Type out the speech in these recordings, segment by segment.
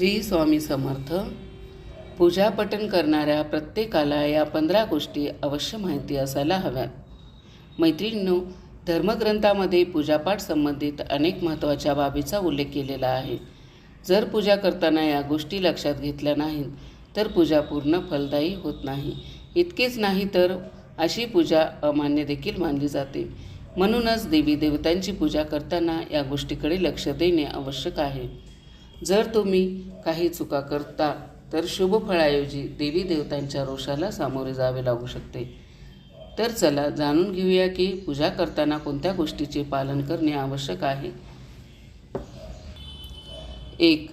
श्री स्वामी समर्थ. पूजा पठण करणाऱ्या प्रत्येकाला या पंधरा गोष्टी अवश्य माहिती असायला हव्यात मैत्रिणींनो धर्मग्रंथामध्ये पूजापाठ संबंधित अनेक महत्त्वाच्या बाबीचा उल्लेख केलेला आहे. जर पूजा करताना या गोष्टी लक्षात घेतल्या नाहीत तर पूजा पूर्ण फलदायी होत नाही. इतकेच नाही तर अशी पूजा अमान्य देखील मानली जाते. म्हणूनच देवी देवतांची पूजा करताना या गोष्टीकडे लक्ष देणे आवश्यक आहे. जर तुम्ही काही चुका करता तर शुभ फळाऐवजी देवी देवतांच्या रोषाला सामोरे जावे लागू शकते. तर चला जाणून घेऊया की पूजा करताना कोणत्या गोष्टीचे पालन करणे आवश्यक आहे. एक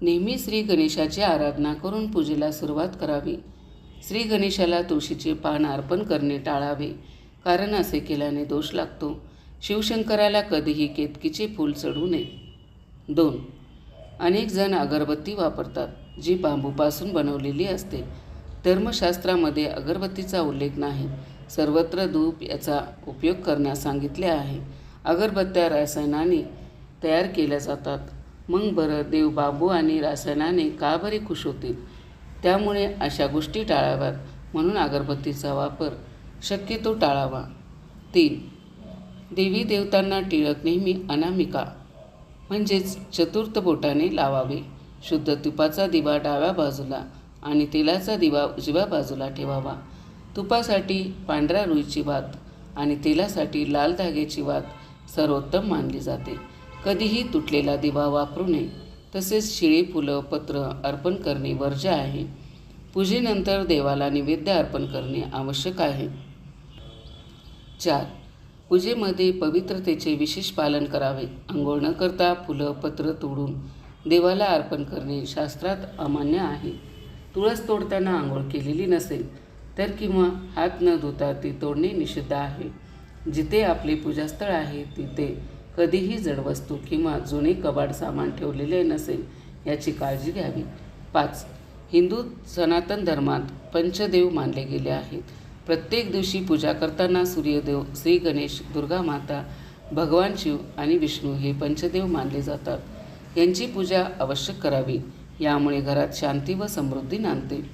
नेहमी श्री गणेशाची आराधना करून पूजेला सुरुवात करावी. श्री गणेशाला तुळशीचे पान अर्पण करणे टाळावे कारण असे केल्याने दोष लागतो. शिवशंकराला कधीही केतकीचे फूल चढू नये. दोन अनेक जण अगरबत्ती वापरतात जी बांबूपासून बनवलेली असते. धर्मशास्त्रामध्ये अगरबत्तीचा उल्लेख नाही. सर्वत्र धूप याचा उपयोग करण्यास सांगितले आहे. अगरबत्त्या रसायनाने तयार केल्या जातात. मग बरं देव बांबू आणि रसायनाने का बरे खुश होतील? त्यामुळे अशा गोष्टी टाळाव्यात. म्हणून अगरबत्तीचा वापर शक्यतो टाळावा. तीन देवी देवतांना टिळक नेहमी अनामिका म्हणजेच चतुर्थ बोटाने लावावे. शुद्ध तुपाचा दिवा डाव्या बाजूला आणि तेलाचा दिवा उजव्या बाजूला ठेवावा. तुपासाठी पांढऱ्या रुईची वात आणि तेलासाठी लाल धाग्याची वात सर्वोत्तम मानली जाते. कधीही तुटलेला दिवा वापरू नये. तसेच शिळे फुलं पत्र अर्पण करणे वर्ज्य आहे. पूजेनंतर देवाला नैवेद्य अर्पण करणे आवश्यक आहे. चार पूजेमध्ये पवित्रतेचे विशेष पालन करावे. आंघोळ न करता फुलं पत्र तोडून देवाला अर्पण करणे शास्त्रात अमान्य आहे. तुळस तोडताना आंघोळ केलेली नसेल तर किंवा हात न धुता ती तोडणे निषिद्ध आहे. जिथे आपले पूजास्थळ आहे तिथे कधीही जडवस्तू किंवा जुने कबाड सामान ठेवलेले नसेल याची काळजी घ्यावी. पाच हिंदू सनातन धर्मात पंचदेव मानले गेले आहेत. प्रत्येक दिवशी पूजा करताना सूर्यदेव श्री गणेश दुर्गा माता भगवान शिव आणि विष्णू हे पंचदेव मानले जातात. यांची पूजा आवश्यक करावी. यामुळे घरात शांती व समृद्धी नांदते.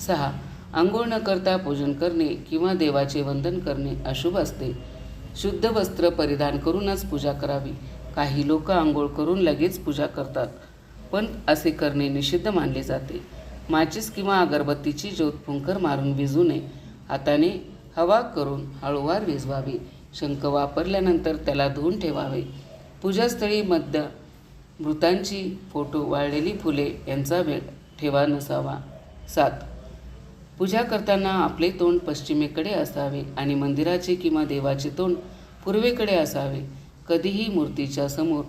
सहा. आंघोळ न करता पूजन करणे किंवा देवाचे वंदन करणे अशुभ असते. शुद्ध वस्त्र परिधान करूनच पूजा करावी. काही लोक आंघोळ करून लगेच पूजा करतात पण असे करणे निषिद्ध मानले जाते. माचीस किंवा अगरबत्तीची ज्योत फुंकर मारून विजू नये. हाताने हवा करून हळूवार विझवावी. शंख वापरल्यानंतर त्याला धुवून ठेवावे. पूजास्थळी मध्य मृतांची फोटो वाळलेली फुले यांचा वेळ ठेवा नसावा. सात. पूजा करताना आपले तोंड पश्चिमेकडे असावे आणि मंदिराचे किंवा देवाचे तोंड पूर्वेकडे असावे. कधीही मूर्तीच्या समोर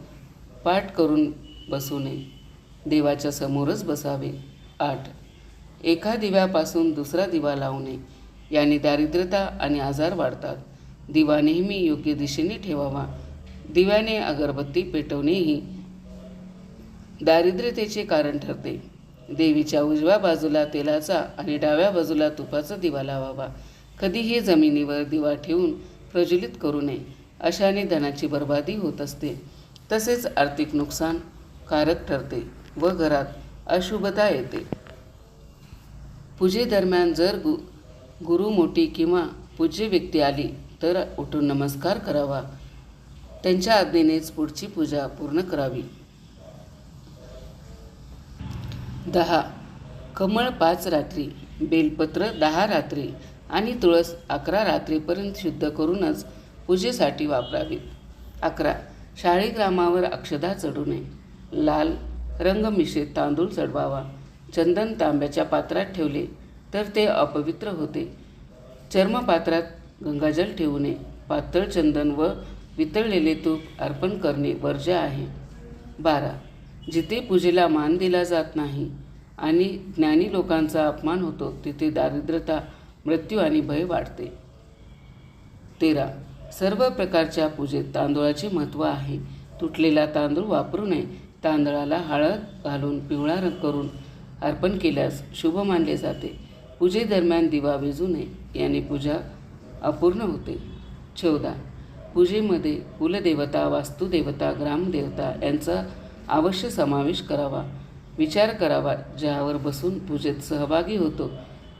पाठ करून बसू नये. देवाच्या समोरच बसावे. आठ. एका दिव्यापासून दुसरा दिवा लावू नये. याने दारिद्र्यता आणि आजार वाढतात. दिवा नेहमी योग्य दिशेने ठेवावा. दिव्याने अगरबत्ती पेटवणेही दारिद्र्यतेचे कारण ठरते. देवीच्या उजव्या बाजूला तेलाचा आणि डाव्या बाजूला तुपाचा दिवा लावावा. कधीही जमिनीवर दिवा ठेवून प्रज्वलित करू नये अशाने धनाची बर्बादी होत असते. तसेच आर्थिक नुकसान कारक ठरते व घरात अशुभता येते. पूजेदरम्यान जर गु गुरु मोठी किंवा पूज्य व्यक्ती आली तर उठून नमस्कार करावा. त्यांच्या आज्ञेनेच पुढची पूजा पूर्ण करावी. दहा. कमळ पाच रात्री बेलपत्र दहा रात्री आणि तुळस अकरा रात्रीपर्यंत शुद्ध करूनच पूजेसाठी वापरावीत अकरा. शाळीग्रामावर अक्षदा चढू नये. लाल रंगमिश्रित तांदूळ चढवावा. चंदन तांब्याच्या पात्रात ठेवले तर ते अपवित्र होते. चर्मपात्रात गंगाजल ठेवू नये पातळ चंदन व वितळलेले तूप अर्पण करणे वर्ज्य आहे. बारा. जिथे पूजेला मान दिला जात नाही आणि ज्ञानी लोकांचा अपमान होतो तिथे दारिद्रता मृत्यू आणि भय वाढते. तेरा. सर्व प्रकारच्या पूजेत तांदूळाचे महत्त्व आहे. तुटलेला तांदूळ वापरू नये. तांदळाला हळद घालून पिवळा रंग करून अर्पण केल्यास शुभ मानले जाते. पूजेदरम्यान दिवा विजू नये. याने पूजा अपूर्ण होते. चौदा. पूजेमध्ये कुलदेवता वास्तुदेवता ग्रामदेवता यांचा अवश्य समावेश करावा. विचार करावा. ज्यावर बसून पूजेत सहभागी होतो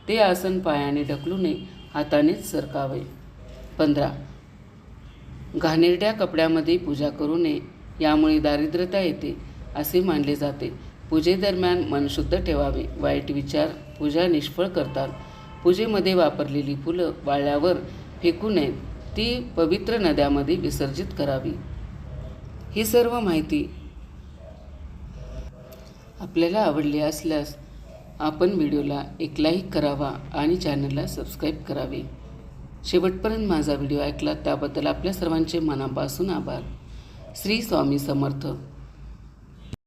ते आसन पायाने ढकलू नये हातानेच सरकावे. पंधरा. घाणेरड्या कपड्यामध्ये पूजा करू नये यामुळे दारिद्र्यता येते असे मानले जाते. पूजेदरम्यान मन शुद्ध ठेवावे. वाईट विचार पूजा निष्फळ करतात. पूजेमध्ये वापरलेली फुलं वाळल्यावर फेकू नयेत ती पवित्र नद्यामध्ये विसर्जित करावी. ही सर्व माहिती आपल्याला आवडली असल्यास आपण व्हिडिओला एक लाईक करावा आणि चॅनलला सबस्क्राईब करावे. शेवटपर्यंत माझा व्हिडिओ ऐकला त्याबद्दल आपल्या सर्वांचे मनापासून आभार. श्री स्वामी समर्थ.